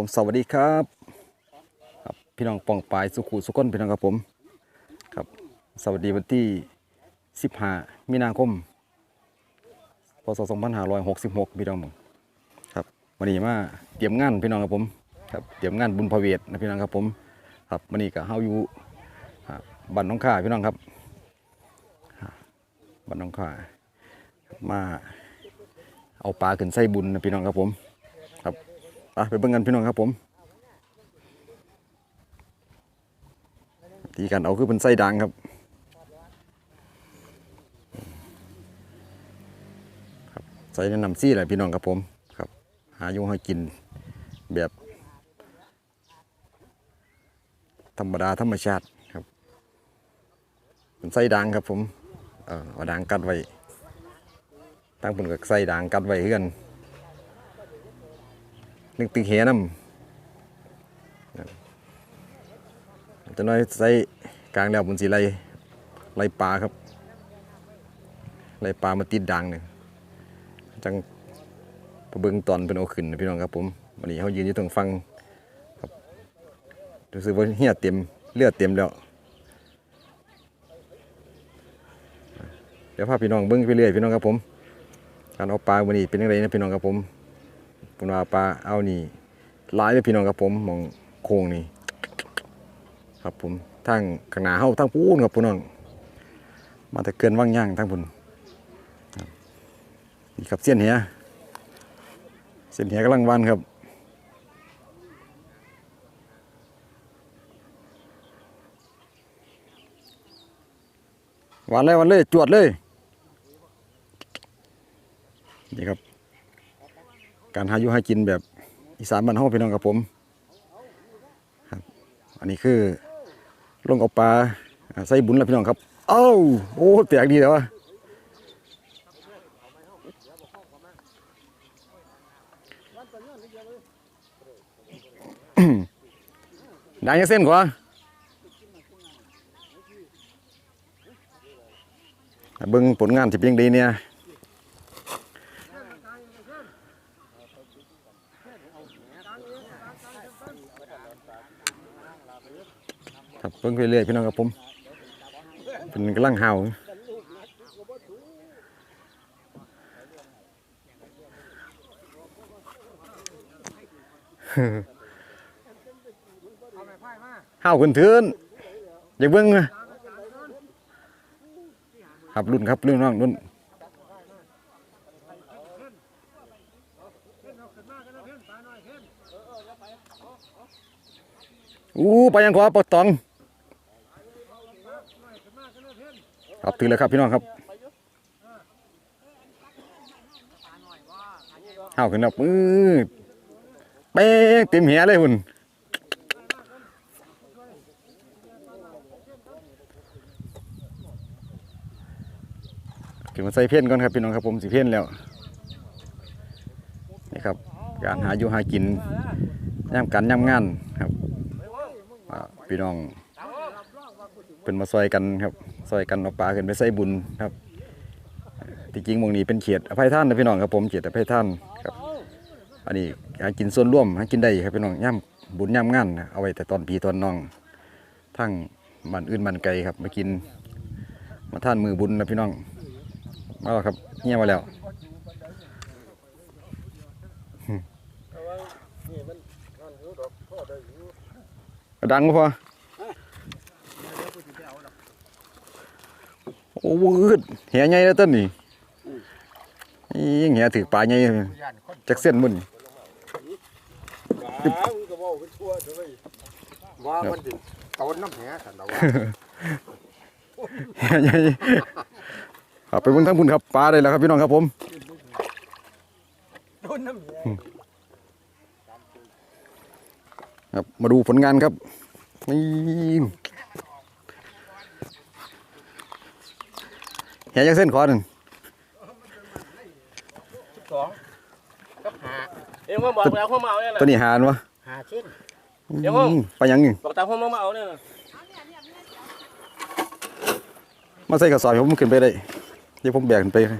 ผมสวัสดีครับครับ พี่น้องปองปายสุขุสุขนพี่น้องครับผมครับสวัสดีวันที่ 15 มีนาคมพศ2566 พี่น้องครับวันนี้มาเตรียมงานพี่น้องครับผมครับเตรียมงานบุญพระเวทนะพี่น้องครับผมครับวันนี้ก็เฮาอยู่บ้านน้องข่าพี่น้องครับบ้านน้องข่ามาเอาปลาขึ้นใส่บุญนะพี่น้องครับผม ไปไปเบิ่งกันพี่น้องครับผมทีกันเอาคือเป็นไส้ดังครับครับใส่ในน้ำซี่แหละพี่น้องครับผมครับ หายู่ให้กินแบบ ธรรมดาธรรมชาติครับเป็นไส้ดังครับผมเออเอาดังกัดไว้ตั้งเป็นกับไส้ดังกัดไว้เฮือน นึกตึงเหียน้ำจะน้อยใส่กลางแล้วบนสีไล่ไล่ปลาครับ ไล่ปลามาติดดังเนี่ยจังพอเบิงตอนเป็นเอขึ้นนะพี่น้องครับผมวันนี้เขายืนอยู่ตรงฟังครับรู้สึกว่าเหียเต็มเลือดเต็มแล้วเดี๋ยวพาพี่น้องเบิ่งไปเรื่อยพี่น้องครับผมการเอาปลาวันนี้เป็นยังไงนะพี่น้องครับผม ผมว่าปลาเอานี่หลายเลยพี่น้องครับผมมองโค้งนี่ครับผมทั้งข้างหน้าเฮาทั้งปูนครับพี่น้อง มาแต่เกินว่างย่างทั้งพุ่นนี่ครับเส้นเหียเส้นเหียกำลังวันครับวันเลยวันเลยจวดเลย นี่ครับ การหาอยู่หากินแบบอีสานบ้านเฮาพี่น้องกับผมครับ อันนี้คือลงเอาปลาใส่บุญแล้วพี่น้องครับเอ้าโอ้แปลกดีแล้ววะดังยังเส้นกว่าเบิ่งผลงานที่เป็นยังดีเนี่ย ครับเพิ่งไปเรื่อยพี่น้องครับผมเป็นกำลังเห่าเห่าขึ้นเทือนอย่าเบิ่งนะครับรุ่นครับรุ่นน้องรุ่นอู้ไปยังขวาปลดตอง ครับถึงแล้วครับพี่น้องครับเอาขึ้นแล้วปื้อเป๊กเต็มเหียเลยคุณขึ้นมาใส่เพี้ยนก่อนครับพี่น้องครับผมสิเพี้ยนแล้วนี่ครับการหาอยู่หากินย่ำกันย่ำงานครับพี่น้องเป็นมาซอยกันครับ ซอยกันเอาปลาขึ้นไปใส่บุญครับที่จริงหมงนี้เป็นเขียดอภัยท่านนะพี่น้องครับผมเขียดอภัยท่านครับ อันนี้หากินส่วนร่วมหากินได้ครับพี่น้องย่ำบุญย่ำงานเอาไว้แต่ตอนปีตอนน้องทั้งบ้านอื่นบ้านไกลครับ มากิน มาท่านมือบุญนะพี่น้องมาแล้วครับเงียบมาแล้วดังบ่พอ โอ้โหแหใหญ่แล้วต้นนี่นี่ยังแหถือปลาใหญ่จักเส้นมุ่นว้ามึงก็บอกไปทั่วเลยว่ามันดิตอนน้ำแหกันนะว่าแหใหญ่ครับไปเบนทั้งพุ่นครับปลาได้แล้วครับพี่น้องครับผมต้นน้ำแหครับมาดูผลงานครับนี่ แหจักเส้นขอหนึ่งสองกับหาเอ็งมาบอกแล้วเขามาเอาเนี่ยนะตัวนี้หานวะหาเช่นอืมเดี๋ยวผมไปยังนี่บอกตามเขามาเอาเนี่ยนะมาใส่กระสอบให้ผมขึ้นไปได้เดี๋ยวผมแบกขึ้นไปให้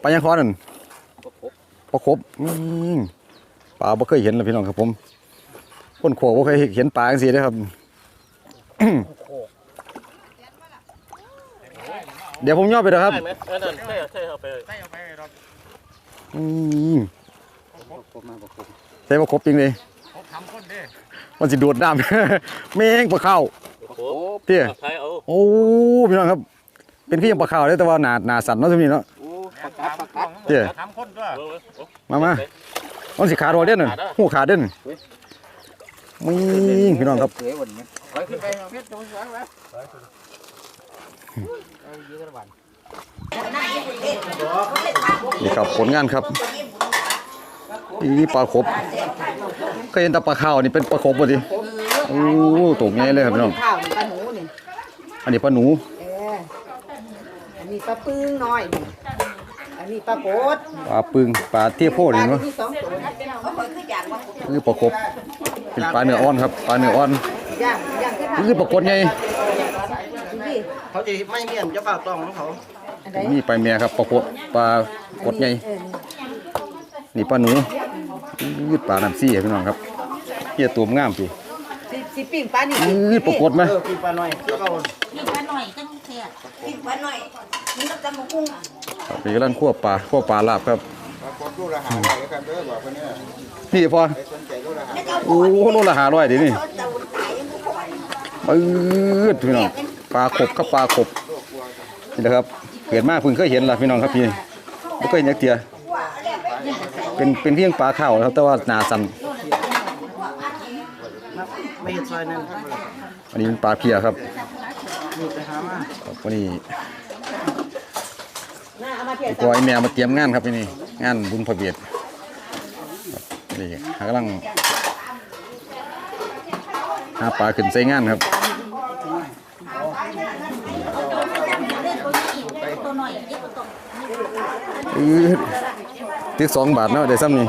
ไปยังขอนั่นก็ครบพอครบอืมปลาบ่เคยเห็นเลยพี่น้องครับผมคนโขกบ่เคยเห็นปลาจังซี่เด้อครับ เดี๋ยวผมย่อไปเด้อครับ ใช่ไหมเออนั่นใช่ใช่เอาไปใส่เอาไปดอกอืมผมมาบอกผมใส่บ่ครบจริงเลยผมทำคนเด้มันสิดูดน้ำ แม่งปลาข้าวโอ้โหเตี้ย ใช้เอาโอ้พี่น้องครับ เป็นพี่ยังปลาข้าวเลยแต่ว่าหนาหนาสั่นเนาะทุกนี้เนาะ โอ้ประกัดประกัดเตี้ย ทำคนด้วยเบิ่งเบิ่งโอ้มามามันสิขาดโรเด่นน่ะหูขาดเด่นมีพี่น้องครับเสือวันนี้ไปขึ้นไปเอาเพชรตรงนั้นไว้เอายืดระบาด นี่ครับผลงานครับนี่ปลาครบก็เห็นแต่ปลาข้าวนี่เป็นปลาครบบ่ดิโอ้ตกใหญ่เลยครับพี่น้องข้าวนี่ปลาหนูนี่อันนี้ปลาหนูเอออันนี้ปลาปึ้งน้อยนี่อันนี้ปลาโกดปลาปึงปลาเทียโพปนี่ลาเนาะที่สองตัวเขาเคยขึ้นอย่างว่าคือปลาครบเป็นปลาเนื้ออ่อนครับปลาเนื้ออ่อนย่างย่างที่คือปลากดไงนี่ เขาจะไม่เมียนจะเปล่าต้องของเขาอันไหนนี่ปลาแม่ครับปลากดปลากดไงเออนี่ปลาหนูยืดปลาน้ำซี่พี่น้องครับเฮียตัวงามสิสิสิปิ้งปลานี่ยืดปลากดไหมเออกินปลาหน่อยก็กินปลาหน่อยจังเสียกินปลาหน่อยนี่ก็จะมากุ้งครับนี่กำลังคั่วปลาคั่วปลาลาบครับปลากดลูกละหาร้อยกันเด้อบอกคนนี้นี่พอไปสนใจลูกละหาแล้วจะโอ้โลละห้าร้อยเดินี่เขาจะตายยังไม่พอปื๊ดพี่น้อง ปลาขบครับปลาขบนี่นะครับเกิดมาเพิ่งเคยเห็นละพี่น้องครับพี่ไม่เคยเห็นจักเตียเป็นเป็นเพียงปลาข้าวครับ แต่ว่าหนาสันไม่เห็นซอยนั่นอันนี้เป็นปลาเพียครับมีไปหามาครับวันนี้น่าเอยบกอยแม่มาเตรียมงานครับนี่งานบุญพระเบียดนี่กำลังหาปลาขึ้นใส่งานครับ ตัวหน่อยเยอะตัว อื้อติดสองบาทเนาะได้ซ้ำนี่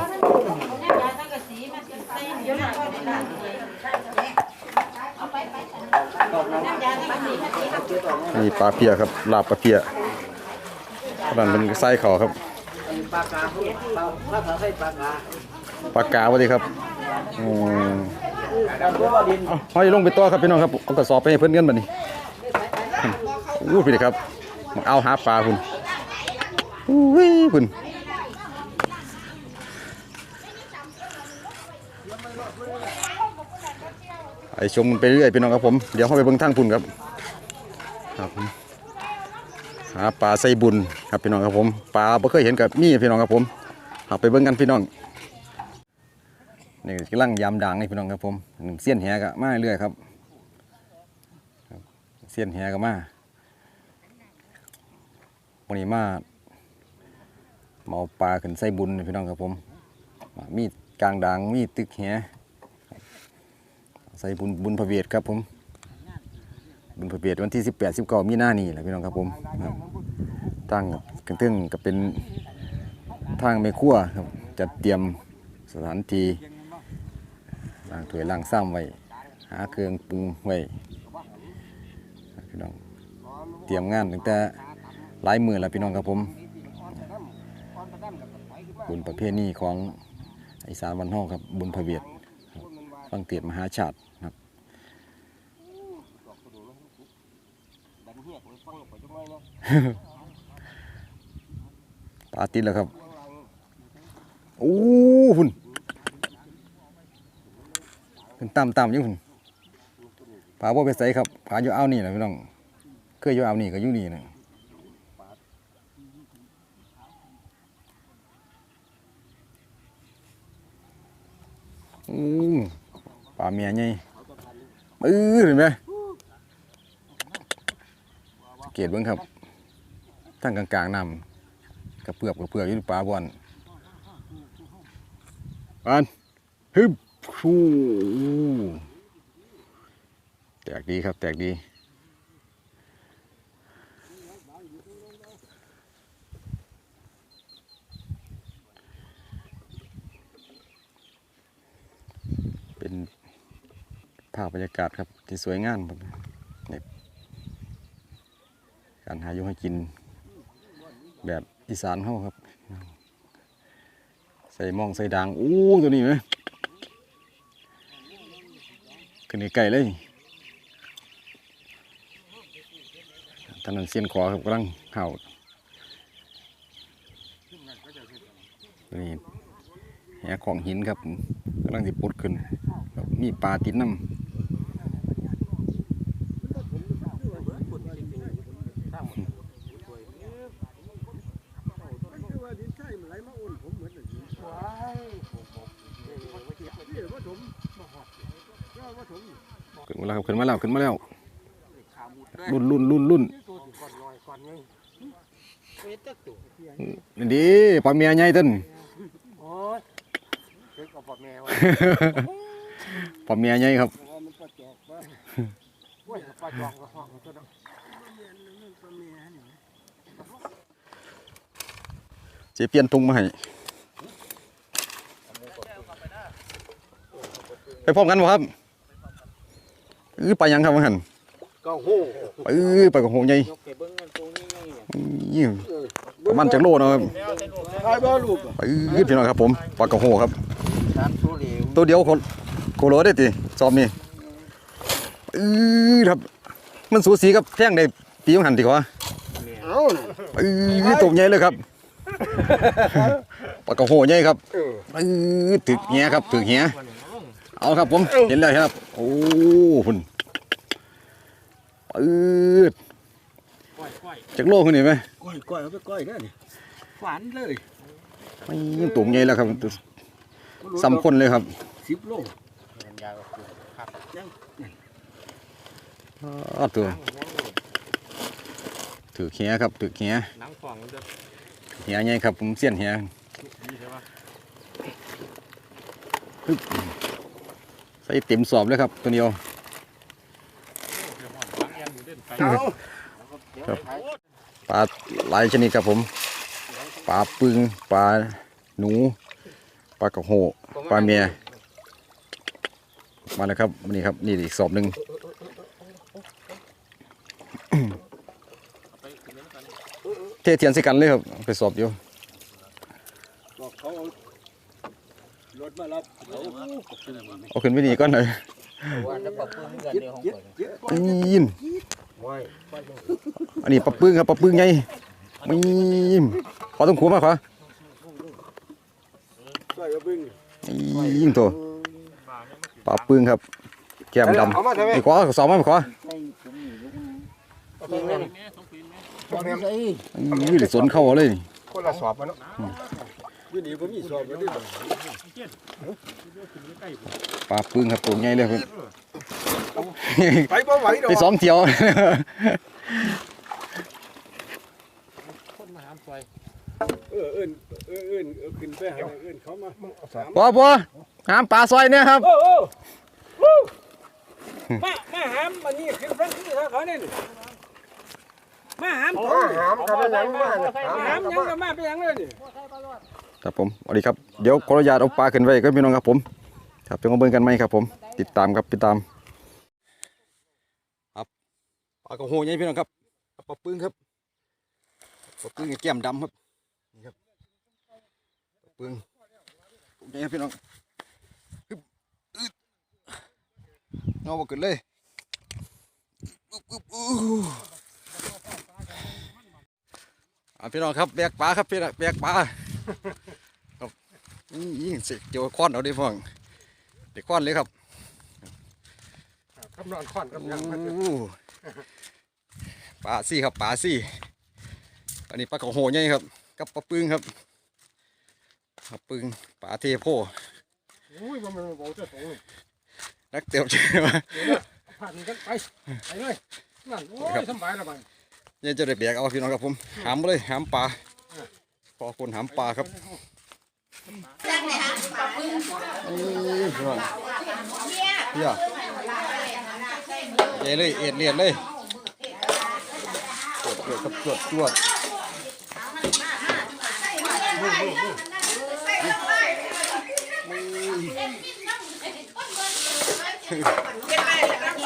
นี่ปลาเพียครับลาบปลาเพียนั่นเป็นไส้ขาครับปลากาปลาปลาสาใส่ปลากาปลากาสวัสดีครับอืมดำตัวว่าดินเอห้อยลงไปต่อครับพี่น้องครับเอากระสอบไปให้เพื่อนกันบัดนี้อู้พี่ครับ เอาหาปลาคุณอู้ย คุณไอชมมันไปเรื่อยพี่น้องครับผม เดี๋ยวเข้าไปเบิ่งทางพุ่นครับ ครับผมหาปลาใส่บุญครับพี่น้องครับผมปลาบ่เคยเห็นกับมีพี่น้องครับผมเอาไปเบิ่งกันพี่น้องนี่กำลังยามด่างนี่พี่น้องครับผมหนึ่งเสี้ยนแหก็มาเรื่อยครับเสี้ยนแหก็มาวันนี้มา เมาปลาขึ้นใส่บุญพี่น้องครับผม มีดกลางด่างมีดตึกแหใส่บุญบุญพระเวทครับผม บุญพระเวทวันที่สิบแปดสิบเก้ามีหน้านี่แหละพี่น้องครับผมครับตั้งกันตึ้งก็เป็นทางไม่ครัวครับจัดเตรียมสถานที่ล้างถ้วยล้างซ้ำไว้ หาเครื่องปรุงไว้พี่น้องเตรียมงานตั้งแต่หลายมือแล้วพี่น้องครับผม บุญประเภทนี้ของอีสานวันห้องครับบุญพระเวียดฟังเตียดมหาชาติครับปาติดแล้วครับโอ้หุ่นเป็นต่ำต่ำๆอยู่พุ่นปลาบ่ไปใส่ครับปลาอยู่อ่านี่แหละพี่น้องเคยอยู่อ่านี่ก็อยู่นี่นะ อู้ปลาเมียไงอื้อเห็นไหมเกตเบิ้งครับทั้งกลางๆน้ำกระเปือกกระเปือกอยู่ปลาบอนบอนฮึบชูแตกดีครับแตกดี เป็น ภาพบรรยากาศครับที่สวยงามครับนี่การหาอยู่ให้กินแบบอีสานเฮาครับ ใส่มองใส่ด่างโอ้ตัวนี้ไหมขึ้นไกลเลยทางนั้นเสียนขอครับกำลังเห่านี้แหของหินครับกำลังสิปุดขึ้น มีปลาติดน้ำ ขึ้นมาแล้วครับขึ้นมาแล้วขึ้นมาแล้วรุ่นรุ่นรุ่นรุ่นนี่ดีปลาเมียใหญ่ต้นโอ้ยเด็กกับพ่อแม่ว่าปลาเมียใหญ่ครับมันปลาจอกปะโอ้ยปลาจอกก็ห้องตัวนั้นเจเปลี่ยนทุงมาให้ไปพร้อมกันบ่ครับ เออไปยังครับว่าหันก็โหเออไปกับโหใหญ่ยกไปเบิ่งกันตรงนี้ไงเนี่ยอี้ประมาณจักโลเนาะครับใช่บ่ลูกเออพี่น้องครับผมปลากระโหครับสามตัวเหลวตัวเดียวโคโคโลได้ติซอมนี่เออครับ มันสูสีกับแท่งในปีของหันติกว่าเอ้าเออตัวใหญ่เลยครับปลากระโหใหญ่ครับเออเออถึกเหี้ยครับถึกเหี้ยเอาครับผมเห็นแล้วครับ โอ้หุ่น ปืดจักโลขึ้นนี่ไหมก้อยก้อยเอาไปก้อยได้นี่หวานเลยไม่ยังตุ่มใหญ่แล้วครับซ้ำคนเลยครับสิบโลอ้าวตัวถือเหี้ยครับถือเหี้ยหนังฝั่งจะเหี้ยใหญ่ครับผมเสี้ยนเหี้ยดีใช่ปะใส่เต็มสอบเลยครับตัวเดียวเอา ครับปลาหลายชนิดครับผมปลาปึงปลาหนูปลากระโหปลาเมียมาแล้วครับนนี้ครับนี่อีกสอบหนึ่งเทเทียนส่กันเลยครับไปสอบอยู่เอาขึ้นไปนี่ก่อนเลย วันจะปรับปรุงกันเจ็ดเดียวของเจ็ดข่อยเจ็ดปีนไว้อันนี้ปลาปึ้งครับปลาปึ้งไงมีมขอต้องขัวมาขอก้อยเอาบึ้งยิงตัวปลาปึ้งครับ แก้มดำเอามาใช่ไหมไอ้ขอสองมาขอพ่อแม่ยืดสนเข้าเลยคนละสอบมันเนาะ วินี่ผมมีสอบแล้วดิปลาปึ้งครับตัวใหญ่เลยครับไปบ่ไหวดอกไปสองเที่ยวเออเอิ้นเออเอิ้นเออขึ้นไปหาเอิ้นเขามาสามบัวบัวหามปลาซอยเนี่ยครับโอ้โอ้โอ้มามาหามอันนี้ขึ้นฟังที่เขาเนี่ยมาหามเขาหามเขาเป็นยังมาหามยังก็มาเป็นยังเลยนี่ ครับผมสวัสดีครับเดี๋ยวขออนุญาตเอาปลาขึ้นไว้ก็พี่น้องครับผม ครับเป็นกเบิ่งกันไหมครับ ผม ติดตามครับติดตาม ครับปลากระโหใหญ่พี่น้องครับปลาปึ้งครับปลาปึ้งแก้มดำครับนี่ครับปลาปึ้งใหญ่ครับพี่น้องอึ๊บอึดเงาบ่ขึ้นเลยอึ๊บอึ๊บอู้าพี่น้องครับแบกปลาครับพี่น้องแบกปลา นี่ยิงสิเดี๋ยวค้อนเอาดิพ่องเดี๋ยวค้อนเลยครับกำนอนค่อนกำยังโอ้ปลาซี่ครับปลาซี่ อันนี้ปลากระโหใหญ่ครับกับปลาปึ้งครับปลาปึ้งปลาเทโพอุ้ยมันมันบอกจะตรงนักเตียวใช่ไหมผ่านกันไปไปเลยนั่นโอ้ยสบายละบังยังจะได้แบกเอาพี่น้องครับผมหามเลยหามปลา พอคนหามปลาครับนี่พี่น้องเฮียเอเลยเอ็ดเลียดเลยตรวจตรวจครับตรวจตรวจ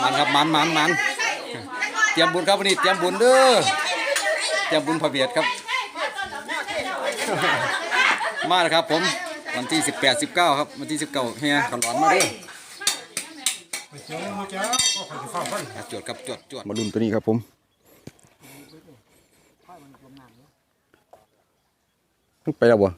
มันครับมันมันมันเตรียมบุญครับวันนี้เตรียมบุญเด้อเตรียมบุญพระเบียดครับ มาแล้วครับผมวันที่สิบแปดสิบเก้าครับ วันที่สิบเก้าเฮียขลอนมาเด้อเจ้าเจ้าก็ขอจะฟังฟังอะจวดครับจวดจวดมาลุ้นตัวนี้ครับผมไปแล้วบ่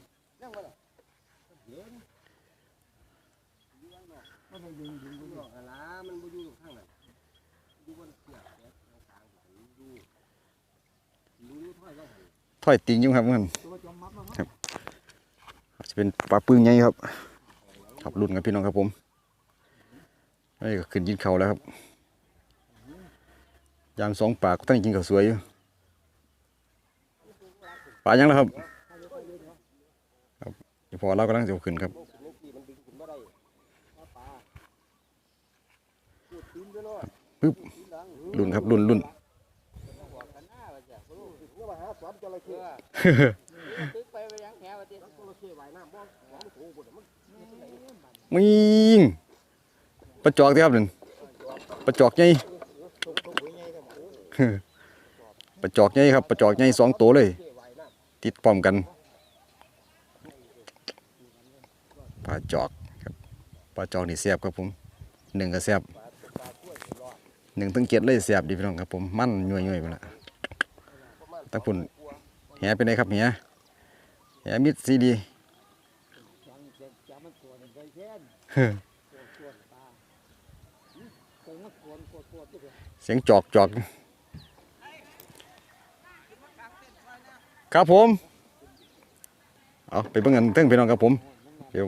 ถอยติงอยู่ครับมันครับจะ เป็นปลาปึ้งไงครับครับรุ่นครับพี่น้องครับผมนี่ก็ขึ้นยินเขาแล้วครับยางสองปากก็ตั้งกินข้าสวยอยู่ปลายังแล้วครับครับพอเรากำลังจะขึ้นครับปึ๊บรุ่นครับรุ่นรุ่น มิงปลาจอกที่ครับหนึ่งปลาจอกใหญ่ปลาจอกใหญ่ครับปลาจอกใหญ่สองตัวเลย ติดพร้อมกันปลาจอกครับปลาจอกนี่แซ่บครับผมหนึ่งก็แซ่บหนึ่งถึงเจ็ดเลยแซ่บดีพี่น้องครับผม มั่นย่วยๆไปละตั้งปุ่นแหเป็นไงครับแห แหมิดซีดีเสียงจอกจอกครับผม เอาไปเบิ่งกันเทิงพี่น้องครับผม เดี๋ยว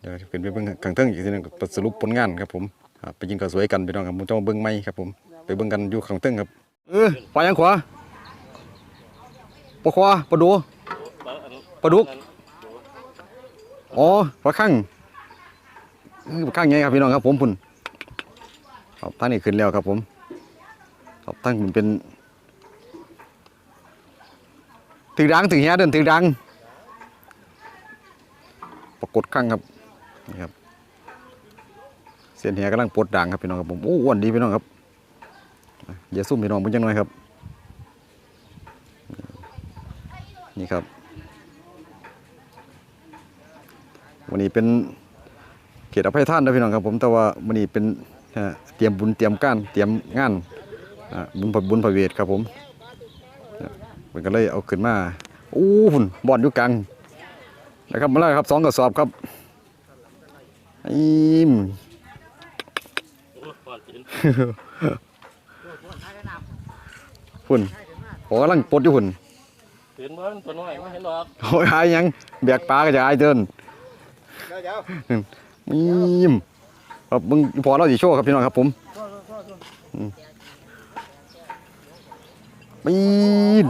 เดี๋ยวขึ้นไปเบิ่งข้งเทิงอีกทีหนึงสรุปผลงานครับผมไปยิงกระสวยกันพี่น้องครับผมต้องมาเบิ่งไม่ครับผม ไปเบิ่งกันอยู่ข้างเทิงครับ เออไปยังขวา ปลาขวาปลาดูปลาดุกอ๋อปลาข้างปลาข้างไงครับพี่น้องครับผมพุ่นครับท่านนี่ขึ้นแล้วครับผมครับท่านมันเป็นถือดังถือเฮียเดินถือดังปรากฏข้างครับนี่ครับ เสียนเฮียกำลังปลดด่างครับพี่น้องครับผมโอ้อ้วนดีพี่น้องครับอย่าซุ่มพี่น้องมันจังหน่อยครับ นี่ครับ วันนี้เป็นเขตอภัยท่านนะพี่น้องครับผมแต่ว่าวันนี้เป็นเตรียมบุญเตรียมก้ารเตรียมงานบุญพระบุญพระเวทครับผมเนี่ยมันก็เลยเอาขึ้นมาอู้หุ่นบ่อนอยู่กลางนะครับมาแล้วครับสองกระสอบครับอิมหุ่นโอ้กำลังปลดอยู่หุ่น เห็นบ่มันตัวน้อยไม่เห็นหรอกโอ้ยหายยังแบกปลาก็จะหายเดินเดี๋ยวเดี๋ยวอิมครับมึงพอเราสิโชว์ครับพี่น้องครับผมอืมปีน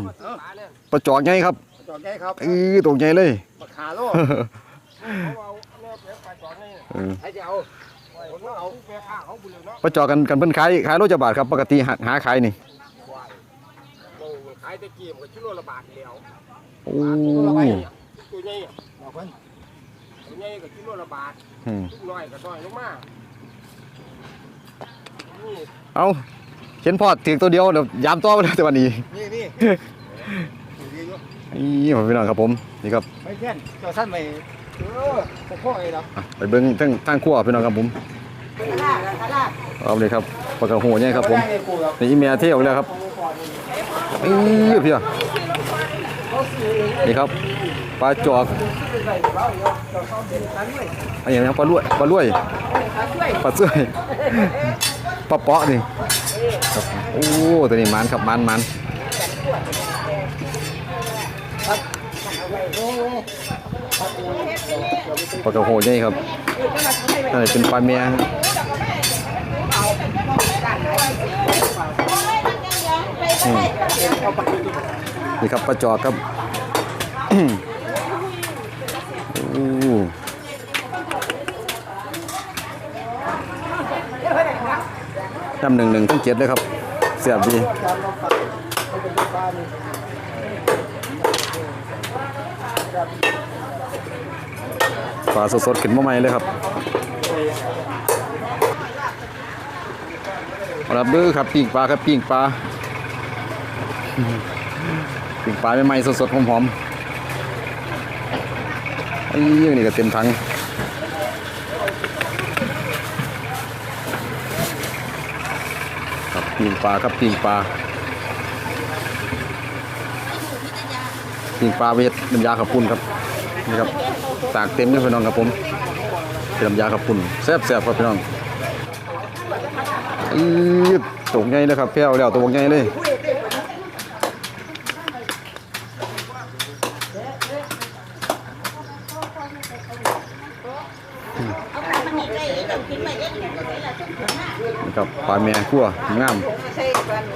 ปลาจอกไงครับจอดได้ครับเออตัวใหญ่เลยปากขาโลเขาเอาเนื้อเปลือกไปจอดนี่เออใครจะเอาคนว่าเอาเปลือกข้างเขาบุญเลยเนาะปลาจอกกันกันเพิ่นขายขายโลจะบาทครับ ปกติหาหาขายนี่โอ้ขายตะกี้มันก็ชิ้นโลละบาทเดียวโอ้ตัวใหญ่บอกเพิ่นตัวใหญ่ก็ชิ้นโลละบาทอืมลูกน้อยก็น้อยลงมานี่เอาเห็นพอดถึงตัวเดียวเดี๋ยวยามต่อไปเลยแต่วันนี้นี่นี่ดีอยู่นี่ผมพี่น้องครับผมนี่ครับไม่เช่นเจ้าท่านไม่เออพวกพ่อไอ้ดอกอะไปเบิ้งทั้งทางขั้วพี่น้องครับผมกระลาดกระลาดเอาเลยครับปลากระโหเนี่ยครับผมได้กูครับนี่อีเมียเที่ยวแล้วครับ นี่พี่อนี่ครับปลาจอกอันนี้นะปลาลวยปลาลวยปลาเสื่อยปลาเปาะนี่โอ้ตัวนี้มันครับมันมันปลากระโหนี่ยครับนั่นเป็นปลาเมีย นี่ครับปลาจอกครับโอ้ำหนึ่งหนึ่งต้องเจ็ดเลยครับ เสียบดีปลาสดๆขึ้นมาใหม่เลยครับเอาละเด้อครับปิ้งปลาครับปิ้งปลา ปิ้งปลาใหม่ๆสดๆหอมๆอ้ยนี่ก็เต็มถังครับปิงปลาครับปิงปลาปิงปลาเวทน้ำยาขับปุ่นครับนี่ครับตากเต็มเลยพี่น้องครับผมเป็นน้ำยาขับปุ่นแซ่บแซ่บครับพี่น้องอืดตัวใหญ่เลยครับแพ้วแล้วตัวใหญ่เลย นี่ครับ ปลาแมงคั่วงามใส่ปลาหนู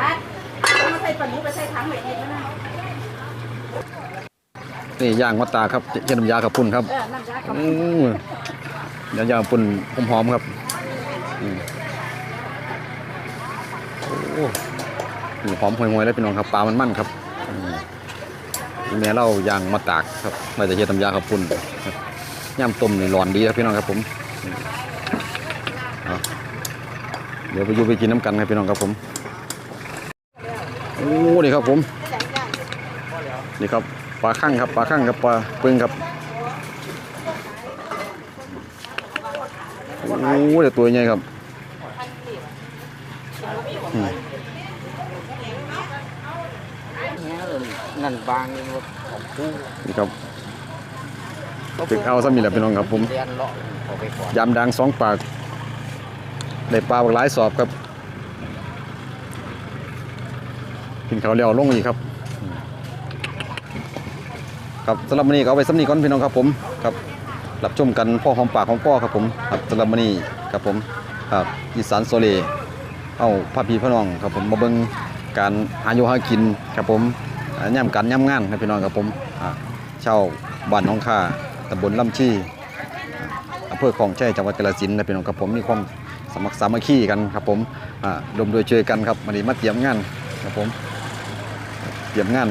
พัดเอามาใส่ปลาหนูไปใส่ถังไว้เองนะนี่ย่างมะตาครับเจน้ำยาขับปุ่นครับน้ำยากับปุ่นหอมๆครับโอ้หอมห่วยๆเลยพี่น้องครับปลามันมั่นครับแม่เล่าย่างมาตากครับไมาจะเฮ็ดน้ำยาขับปุ่นย่ำต้มนี่ร้อนดีครับพี่น้องครับผมอืม เอาเดี๋ยวไปอยู่ไปกินน้ำกันครับพี่น้องครับผมโอ้นี่ครับผมนี่ครับปลาข้างครับปลาข้างครับปลาปึ้งครับโอ้เดี๋ยวตัวใหญ่ครับอืมนั่นบางนี่ว่าของผู้นี่ครับตึกเอาซะมีแหละพี่น้องครับผมเรียนเลาะเอาไปก่อนยำดังสองปาก ได้ปลาบักหลายสอบครับ กินเขาเลี้ยวลงอีกครับครับสำหรับวันนี้ก็เอาไปสำนีก่อนพี่น้องครับผมครับรับชมกันพ่อหอมปากของพ่อครับผมครับสำหรับวันนี้ครับผมครับอีสานโซเลเอาพาพี่พี่น้องครับผมมาเบิ่งการหายู่หากินครับผมย่ำกันย่ำงานครับพี่น้องครับผมอ่าเช่าบ้านน้องค่าตำบลลำชีอำเภอคลองแช่จังหวัดกาฬสินธุ์นะพี่น้องครับผมมีความ สมัครสามัคคีกันครับผมอ่ารวมโดยช่วยกันครับวันนี้มาเตรียมงานครับผมเตรียมงาน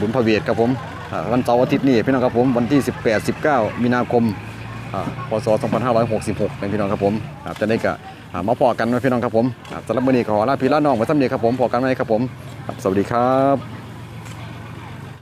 บุญพระเวทครับผมวันเสาร์อาทิตย์นี้พี่น้องครับผมวันที่ 18 19 มีนาคมพศ 2566นะพี่น้องครับผมจะได้กะอ่ามาพอกันนะพี่น้องครับผมอ่าสำหรับมือนี้ขอลาพี่ลาน้องไว้สำเนียครับผมพอกันไหมครับผม สวัสดีครับ